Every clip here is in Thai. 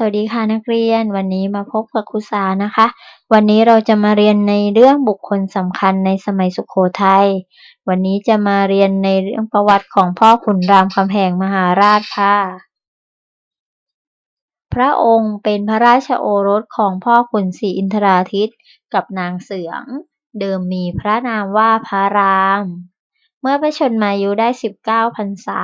สวัสดีค่ะนักเรียน วันนี้มาพบกับครูสานะคะ วันนี้เราจะมาเรียนในเรื่องบุคคลสำคัญในสมัยสุขโขทัยวันนี้จะมาเรียนในเรื่องประวัติของพ่อขุนรามคำแหงมหาราชค่ะ พระองค์เป็นพระราชโอรสของพ่อขุนศรีอินทราทิตกับนางเสือง เดิมมีพระนามว่าพระราม เมื่อพระชนมายุได้19พรรษา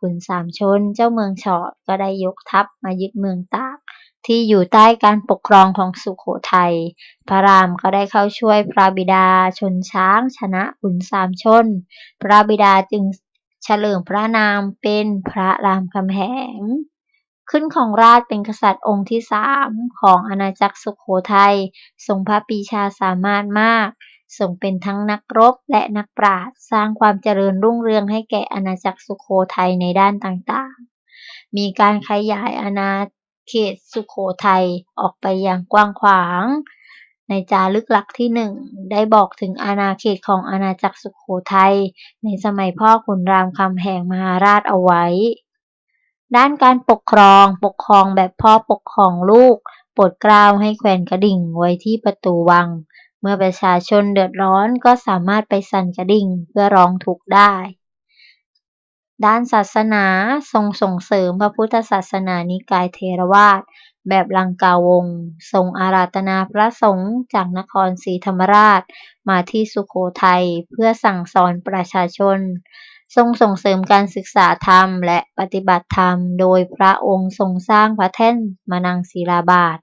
ขุนสามชนเจ้าเมืองฉอดก็ได้ยกทัพมายึดเมืองตากที่อยู่ใต้การปกครองของสุขโขทัย พระรามก็ได้เข้าช่วยพระบิดาชนช้างชนะขุนสามชน พระบิดาจึงเฉลิมพระนามเป็นพระรามคำแหง ขึ้นของราชเป็นกษัตริย์องค์ที่สามของอาณาจักรสุขโขทัย ทรงพระปีชาสามารถมาก ทรงเป็นทั้งนักรบและนักปราชญ์สร้างความเจริญรุ่งเรืองให้แก่อาณาจักรสุขโขทัยในด้านต่างๆ มีการขยายอาณาเขตสุขโขทัยออกไปอย่างกว้างขวาง ในจารึกหลักที่หนึ่งได้บอกถึงอาณาเขตของอาณาจักรสุขโขทัยในสมัยพ่อขุนรามคำแหงมหาราชเอาไว้ ด้านการปกครองปกครองแบบพ่อปกครองลูก โปรดเกล้าให้แขวนกระดิ่งไว้ที่ประตูวัง เมื่อประชาชนเดือดร้อนก็สามารถไปสั่นกระดิ่งเพื่อร้องทุกข์ได้ ด้านศาสนาทรงส่งเสริมพระพุทธศาสนานิกายเทรวาสแบบลังกาวงทรงอาราธนาพระสงฆ์จากนครศรีธรรมราช มาที่สุโขทัยเพื่อสั่งสอนประชาชน ทรงส่งเสริมการศึกษาธรรมและปฏิบัติธรรม โดยพระองค์ทรงสร้างพระแท่นมานังศิลาบาท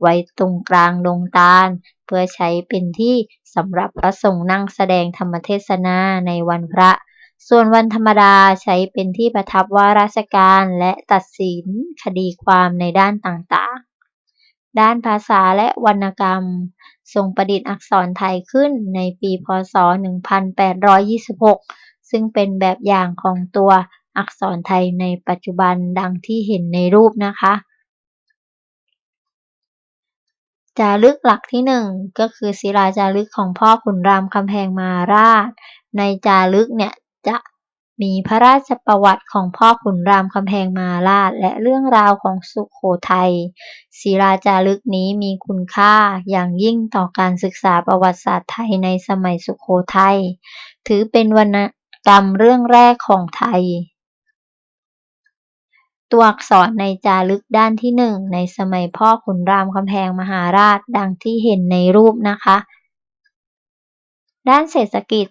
ไว้ตรงกลางดงตาล เพื่อใช้เป็นที่สำหรับพระสงฆ์นั่งแสดงธรรมเทศนาในวันพระ ส่วนวันธรรมดาใช้เป็นที่ประทับว่าราชการและตัดสินคดีความในด้านต่างๆ ด้านภาษาและวรรณกรรม ทรงประดิษฐ์อักษรไทยขึ้นในปีพศ 1826 ซึ่งเป็นแบบอย่างของตัวอักษรไทยในปัจจุบันดังที่เห็นในรูปนะคะ จารึกหลักที่หนึ่งก็คือศิลาจารึกของพ่อขุนรามคำแหงมาราช ในจารึกเนี่ยจะมีพระราชประวัติของพ่อขุนรามคำแหงมาราช และเรื่องราวของสุขโขทัยศิลาจารึกนี้มีคุณค่าอย่างยิ่งต่อการศึกษาประวัติศาสตร์ไทยในสมัยสุขโขทัยถือเป็นวรรณกรรมเรื่องแรกของไทย ตัวอักษรในจารึกด้านที่หนึ่งในสมัยพ่อขุนรามคำแหงมหาราชดังที่เห็นในรูปนะคะ ด้านเศรษฐกิจ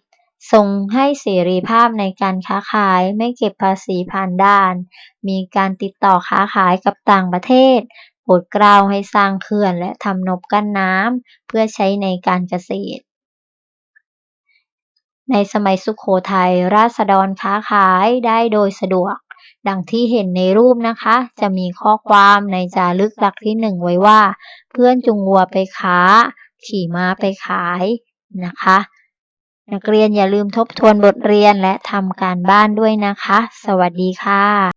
ทรงให้เสรีภาพในการค้าขายไม่เก็บภาษีผ่านด่าน มีการติดต่อค้าขายกับต่างประเทศโปรดเกล้าให้สร้างเขื่อนและทำนบกั้นน้ำเพื่อใช้ในการเกษตร ในสมัยสุขโขทัยราษฎรค้าขายได้โดยสะดวก ดังที่เห็นในรูปนะคะ จะมีข้อความในจารึกหลักที่หนึ่งไว้ว่า เพื่อนจุงวัวไปค้า ขี่ม้าไปขายนะคะ นักเรียนอย่าลืมทบทวนบทเรียนและทำการบ้านด้วยนะคะ สวัสดีค่ะ